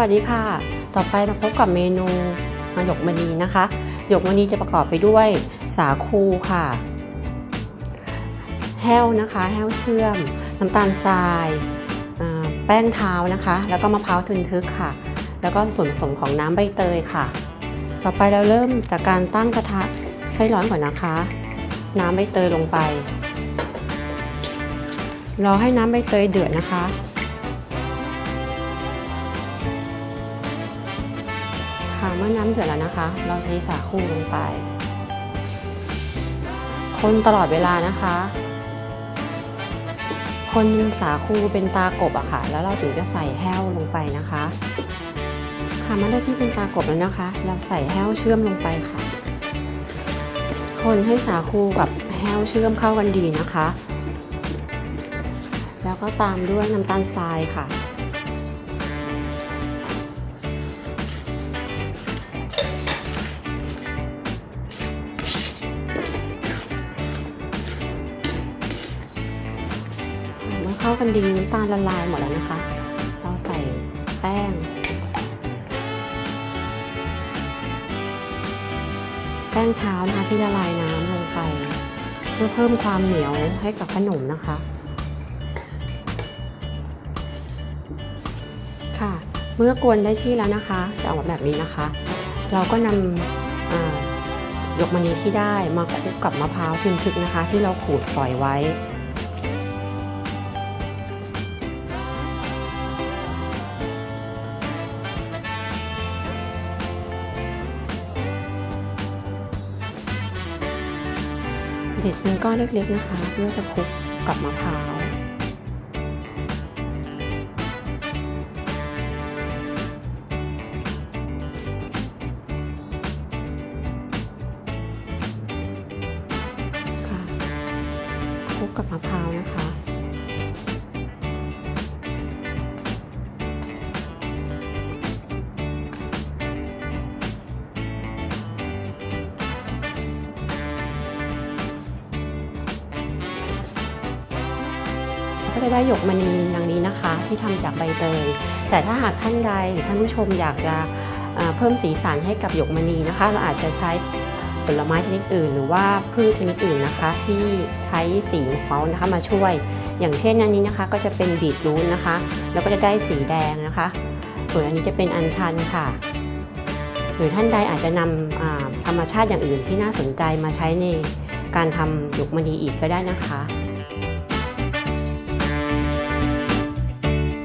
วัสดีค่ะ ต่อไปมาพบกับเมนูหยกมณีนะคะหยกมณีจะประกอบไปด้วยสาคูค่ะ แห้วนะคะแห้วเชื่อม น้ำตาลทรายแป้งเท้านะคะ แล้วก็มะพร้าวทึนทึกค่ะ แล้วก็ส่วนผสมของน้ำใบเตยค่ะ ต่อไปเราเริ่มจากการตั้งกระทะให้ร้อนก่อนนะคะ น้ำใบเตยลงไปรอให้น้ำใบเตยเดือดนะคะ ค่ะเมื่อน้ำเดือดแล้วนะคะ เราเทสาคูลงไป คนตลอดเวลานะคะ คนสาคูเป็นตากบอะค่ะ แล้วเราถึงจะใส่แห้วลงไปนะคะ ค่ะเมื่อได้ที่เป็นตากบแล้วนะคะ เราใส่แห้วเชื่อมลงไปค่ะ คนให้สาคูกับแห้วเชื่อมเข้ากันดีนะคะ แล้วก็ตามด้วยน้ำตาลทรายค่ะ เข้ากันดีน้ำตาลละลายหมดแล้วนะคะ เราใส่แป้ง แป้งเท้านะคะที่ละลายน้ำลงไป เพื่อเพิ่มความเหนียวให้กับขนมนะคะ ค่ะ เมื่อกวนได้ที่แล้วนะคะ จะออกมาแบบนี้นะคะ เราก็นำหยกมณีที่ได้มาคลุกกับมะพร้าวทึนทึกนะคะ ที่เราขูดฝอยไว้ เด็ดเป็นก้อนเล็กๆนะคะ เพื่อจะคลุกกับมะพร้าวค่ะคลุกกับมะพร้าวนะคะ ก็จะได้หยกมณีดังนี้นะคะ ที่ทำจากใบเตย แต่ถ้าหากท่านใดหรือท่านผู้ชมอยากจะเพิ่มสีสันให้กับหยกมณีนะคะ เราอาจจะใช้ผลไม้ชนิดอื่น หรือว่าพืชชนิดอื่นนะคะ ที่ใช้สีของเขานะคะมาช่วย อย่างเช่นอันนี้นะคะ ก็จะเป็นบีทรูทนะคะ แล้วก็จะได้สีแดงนะคะ ส่วนอันนี้จะเป็นอัญชันค่ะ หรือท่านใดอาจจะนำอ่าธรรมชาติอย่างอื่นที่น่าสนใจมาใช้ในการทำหยกมณีอีกก็ได้นะคะ